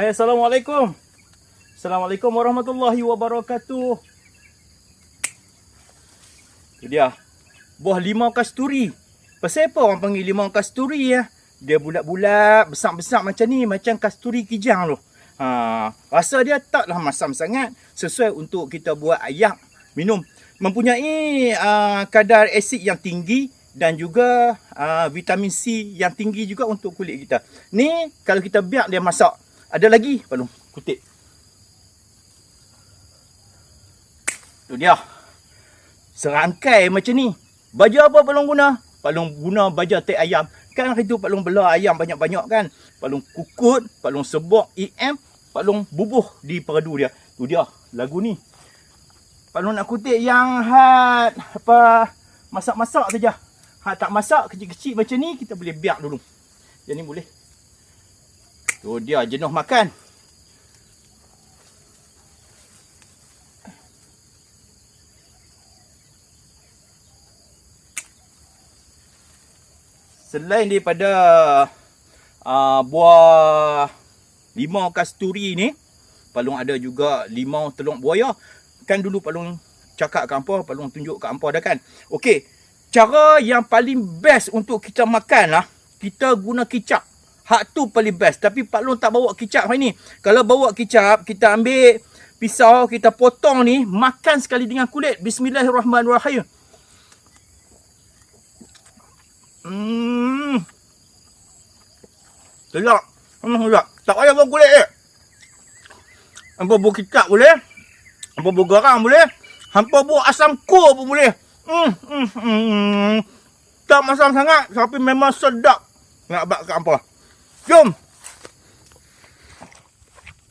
Hai, Assalamualaikum. Assalamualaikum warahmatullahi wabarakatuh. Itu dia. Buah limau kasturi. Pasal apa orang panggil limau kasturi ya? Dia bulat-bulat, besar-besar macam ni, macam kasturi kijang tu. Ha, rasa dia taklah masam sangat, sesuai untuk kita buat ayak minum. Mempunyai uh, kadar asid yang tinggi dan juga uh, vitamin C yang tinggi juga untuk kulit kita. Ni kalau kita biar dia masak. Ada lagi, palung kutip. Tu dia. Serangkai macam ni. Baju apa palung guna? Palung guna baju tek ayam. Kan hari tu palung belah ayam banyak-banyak kan. Palung kukut, palung sebok EM, palung bubuh di peradu dia. Tu dia lagu ni. Palung nak kutip yang hat apa masak-masak saja. Ha tak masak kecil-kecil macam ni kita boleh biak dulu. Yang ni boleh. Tu dia jenuh makan. Selain daripada uh, buah limau kasturi ni, Palung ada juga limau telur buaya. Kan dulu Palung cakap ke apa, Palung tunjuk ke apa dah kan. Okey, cara yang paling best untuk kita makan lah, kita guna kicap. Hak tu paling best. Tapi Pak Long tak bawa kicap hari ni. Kalau bawa kicap, kita ambil pisau, kita potong ni, makan sekali dengan kulit. Bismillahirrahmanirrahim. Hmm. Sedap. Hmm, sedap. Tak payah bawa kulit eh. Hampa buah kicap boleh. Hampa buah garam boleh. Hampa buah asam kur pun boleh. Hmm, hmm, hmm. Tak masam sangat tapi memang sedap. Nak bak kat hampa. Jom.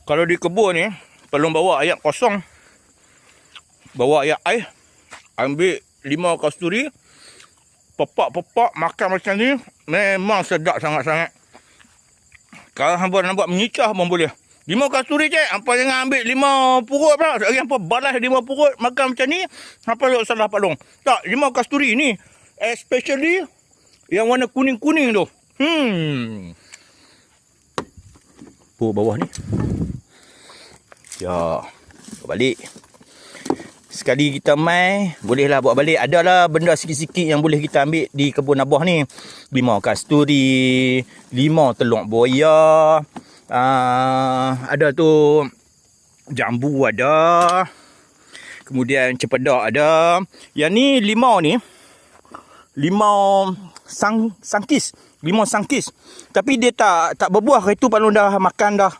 Kalau di kebun ni, perlu bawa ayat kosong. Bawa ayat air. Ambil limau kasturi. Pepak-pepak makan macam ni. Memang sedap sangat-sangat. Kalau hampa nak buat menyicah pun boleh. Limau kasturi cik. Hampa jangan ambil limau purut pula. Sekali hampa balas limau purut makan macam ni. Hampa tak salah Pak Long. Tak, limau kasturi ni. Especially yang warna kuning-kuning tu. Hmm. Purut bawah ni. Ya. Buat balik. Sekali kita mai, bolehlah buat balik. Adalah benda sikit-sikit yang boleh kita ambil di kebun abah ni. Limau kasturi, limau telur buaya, uh, ada tu jambu ada. Kemudian cepedak ada. Yang ni limau ni, limau sang sangkis, limau sangkis. Tapi dia tak tak berbuah. Itu Long dah makan dah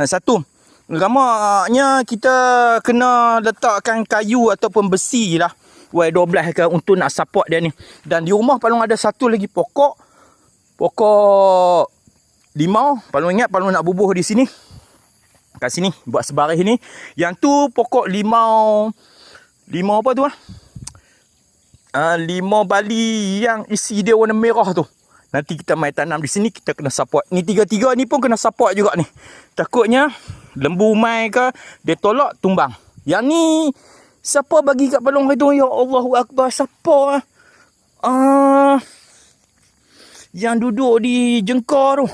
ha, satu. Ramanya kita kena letakkan kayu ataupun besi lah. Y12 ke untuk nak support dia ni. Dan di rumah Long ada satu lagi pokok. Pokok limau. Long ingat Long nak bubuh di sini. Kat sini buat sebaris ni. Yang tu pokok limau. Limau apa tu ah? Uh, limau Bali yang isi dia warna merah tu. Nanti kita main tanam di sini kita kena support. Ni tiga-tiga ni pun kena support juga ni. Takutnya lembu mai ke dia tolak tumbang. Yang ni siapa bagi kat balong itu? Ya Allahu akbar siapa ah? Uh, yang duduk di jengkar tu.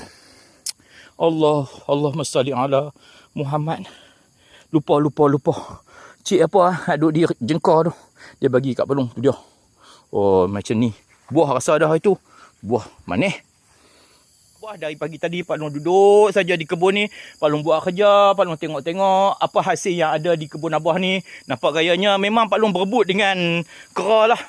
Allah Allahumma salli ala Muhammad. Lupa lupa lupa. Cik apa ah duduk di jengkar tu. Dia bagi kat balong tu dia. Oh macam ni. Buah rasa dah itu. Buah manis. Buah dari pagi tadi Pak Long duduk saja di kebun ni. Pak Long buat kerja, Pak Long tengok-tengok apa hasil yang ada di kebun abah ni. Nampak gayanya memang Pak Long berebut dengan kera lah.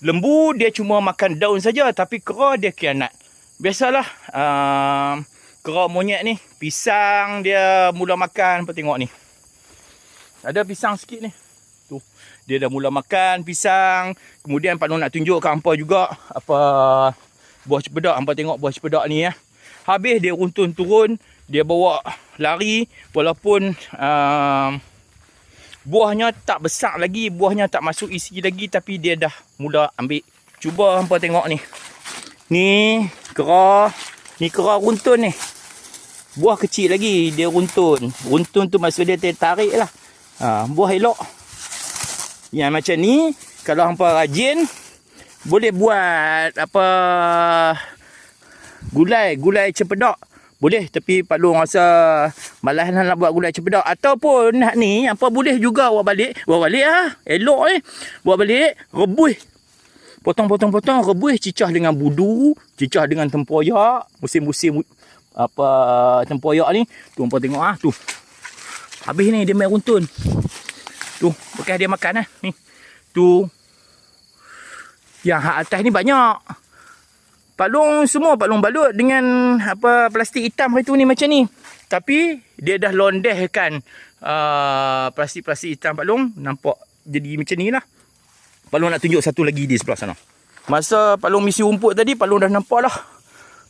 Lembu dia cuma makan daun saja tapi kera dia kianat. Biasalah uh, kera monyet ni, pisang dia mula makan, apa tengok ni. Ada pisang sikit ni. Dia dah mula makan pisang. Kemudian Pak Long nak tunjuk kat hampa juga apa buah cepedak. Hampa tengok buah cepedak ni ya. Habis dia runtun turun, dia bawa lari walaupun uh, buahnya tak besar lagi, buahnya tak masuk isi lagi tapi dia dah mula ambil. Cuba hampa tengok ni. Ni kera, ni kera runtun ni. Buah kecil lagi dia runtun. Runtun tu maksud dia tarik lah. Ha, buah elok. Yang macam ni kalau hampa rajin boleh buat apa gulai, gulai cempedak boleh tapi Pak Long rasa malas nak buat gulai cempedak ataupun nak ni apa boleh juga buat balik. Buat balik ah elok eh. Buat balik rebus. Potong-potong-potong rebus cicah dengan budu cicah dengan tempoyak. Musim-musim apa tempoyak ni. Tu hangpa tengok ah tu. Habis ni dia main runtun tu bekas dia makan lah ni tu yang hak atas ni banyak Pak Long semua Pak Long balut dengan apa plastik hitam hari tu ni macam ni. Tapi dia dah londehkan uh, plastik-plastik hitam Pak Long nampak jadi macam ni lah. Pak Long nak tunjuk satu lagi di sebelah sana. Masa Pak Long misi rumput tadi Pak Long dah nampak lah.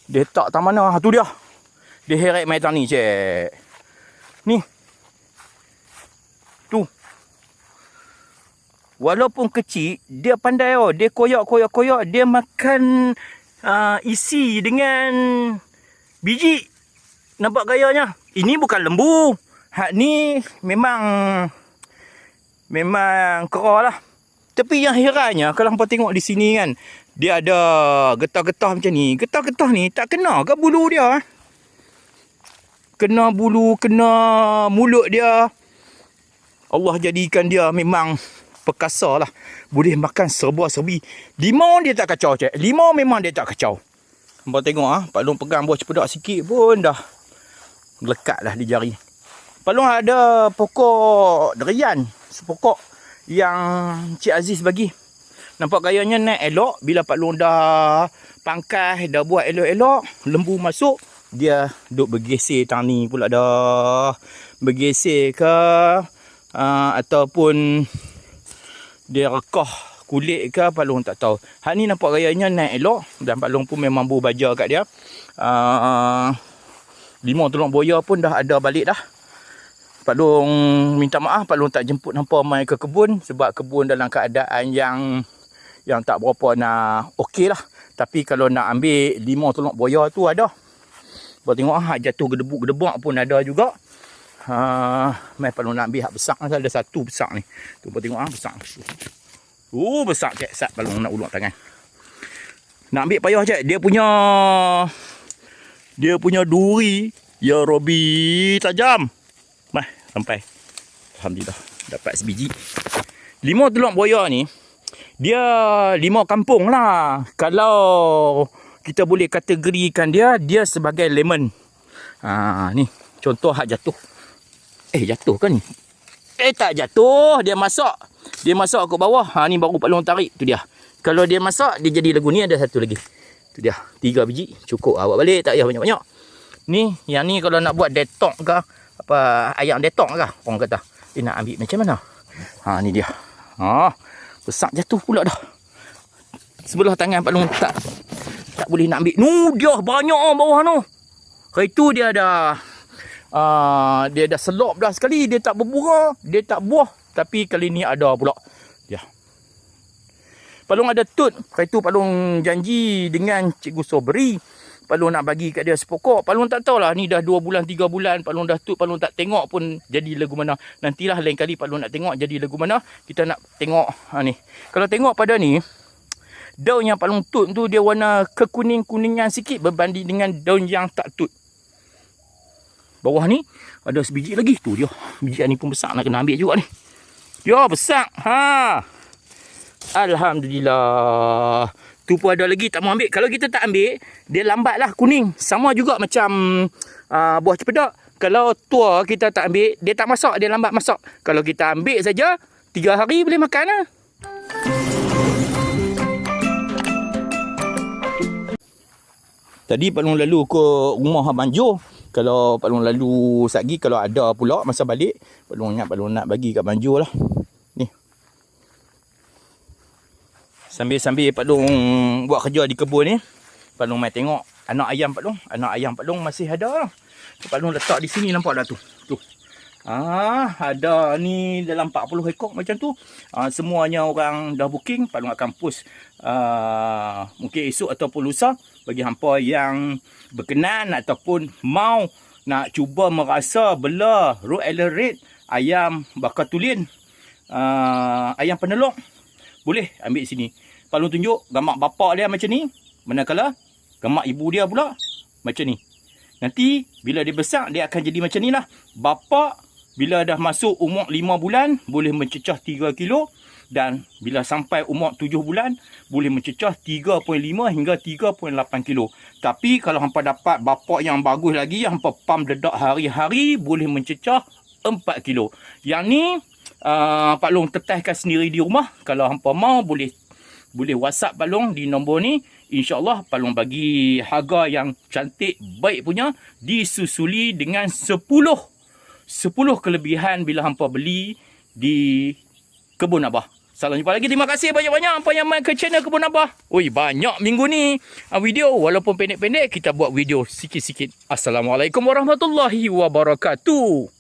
Dia tak tak mana. Ha, tu dia. Dia heret main ni cek. Ni. Walaupun kecil, dia pandai oh. Dia koyak-koyak-koyak. Dia makan uh, isi dengan biji. Nampak gayanya? Ini bukan lembu. Hak ni memang memang kerah lah. Tapi yang herannya kalau hampa tengok di sini kan, dia ada getah-getah macam ni. Getah-getah ni tak kena ke bulu dia? Kena bulu, kena mulut dia. Allah jadikan dia memang perkasa lah. Boleh makan serba-serbi. Limau dia tak kacau cik. Limau memang dia tak kacau. Nampak tengok ah, Pak Long pegang buah cepedak sikit pun dah lekat lah di jari. Pak Long ada pokok derian. Sepokok yang Cik Aziz bagi. Nampak gayanya naik elok. Bila Pak Long dah pangkas, dah buat elok-elok. Lembu masuk. Dia duk bergeser tang pula dah. Bergeser ke. Uh, ataupun dia rekah kulit ke Pak Long tak tahu. Hak ni nampak gayanya naik elok dan Pak Long pun memang baja kat dia. Uh, lima tolong boya pun dah ada balik dah. Pak Long minta maaf Pak Long tak jemput hampa mai ke kebun sebab kebun dalam keadaan yang yang tak berapa nak okey lah. Tapi kalau nak ambil lima tolong boya tu ada. Buat tengok ah jatuh gedebuk-gedebuk pun ada juga. Ha, mai perlu nak ambil hak besar ada satu besar ni. Tu tengok ah besar. Oh besar cek sat perlu nak ulur tangan. Nak ambil payah cek dia punya dia punya duri ya Robi tajam. Mah sampai. Alhamdulillah dapat sebiji. Lima telur boya ni dia lima kampung lah. Kalau kita boleh kategorikan dia dia sebagai lemon. Ha ni contoh hak jatuh. Eh jatuh kan ni? Eh tak jatuh, dia masak. Dia masak ke bawah. Ha ni baru Pak Long tarik tu dia. Kalau dia masak dia jadi lagu ni ada satu lagi. Tu dia. Tiga biji cukup awak balik tak payah banyak-banyak. Ni yang ni kalau nak buat detok ke apa ayam detok ke orang kata. Dia nak ambil macam mana? Ha ni dia. Ha besar jatuh pula dah. Sebelah tangan Pak Long tak tak boleh nak ambil. Nu dia banyak bawah tu. Hari tu dia ada uh, dia dah selop dah sekali dia tak berbunga dia tak buah tapi kali ni ada pula. Ya. Palung ada tut. Kali tu Palung janji dengan Cikgu Sobri Palung nak bagi kat dia sepokok. Palung tak tahulah ni dah 2 bulan 3 bulan Palung dah tut Palung tak tengok pun jadi lagu mana. Nantilah lain kali Palung nak tengok jadi lagu mana kita nak tengok ha, ni. Kalau tengok pada ni daun yang Palung tut tu dia warna kekuning-kuningan sikit berbanding dengan daun yang tak tut Bawah ni ada sebiji lagi. Tu dia. Biji ni pun besar nak kena ambil juga ni. Ya besar. Ha. Alhamdulillah. Tu pun ada lagi tak mau ambil. Kalau kita tak ambil, dia lambatlah kuning. Sama juga macam uh, buah cepedak. Kalau tua kita tak ambil, dia tak masak, dia lambat masak. Kalau kita ambil saja, tiga hari boleh makan lah. Tadi Long lalu ke rumah Abang Jo. Kalau Pak Long lalu sagi kalau ada pula masa balik, Pak Long ingat Pak Long nak bagi kat Banjur lah. Ni. Sambil-sambil Pak Long buat kerja di kebun ni, Pak Long mai tengok anak ayam Pak Long. Anak ayam Pak Long masih ada lah. Pak Long letak di sini nampak dah tu. Tu. Ah, ada ni dalam 40 ekor macam tu. Ah, semuanya orang dah booking, Pak Long akan post ah, mungkin esok ataupun lusa bagi hampa yang berkenan ataupun mau nak cuba merasa bela root red ayam bakar tulin uh, ayam penelok boleh ambil sini. Kalau tunjuk gambar bapa dia macam ni. Manakala gambar ibu dia pula macam ni. Nanti bila dia besar dia akan jadi macam ni lah. Bapak bila dah masuk umur 5 bulan boleh mencecah 3 kilo dan bila sampai umur 7 bulan boleh mencecah 3.5 hingga 3.8 kilo. Tapi kalau hampa dapat bapak yang bagus lagi yang pam dedak hari-hari boleh mencecah 4 kilo. Yang ni uh, Pak Long tetahkan sendiri di rumah. Kalau hampa mau boleh boleh WhatsApp Pak Long di nombor ni. InsyaAllah Pak Long bagi harga yang cantik baik punya disusuli dengan 10 10 kelebihan bila hampa beli di Kebun Abah. Salam jumpa lagi. Terima kasih banyak-banyak hampa yang main ke channel Kebun Abah. Oi, banyak minggu ni ah, video. Walaupun pendek-pendek, kita buat video sikit-sikit. Assalamualaikum warahmatullahi wabarakatuh.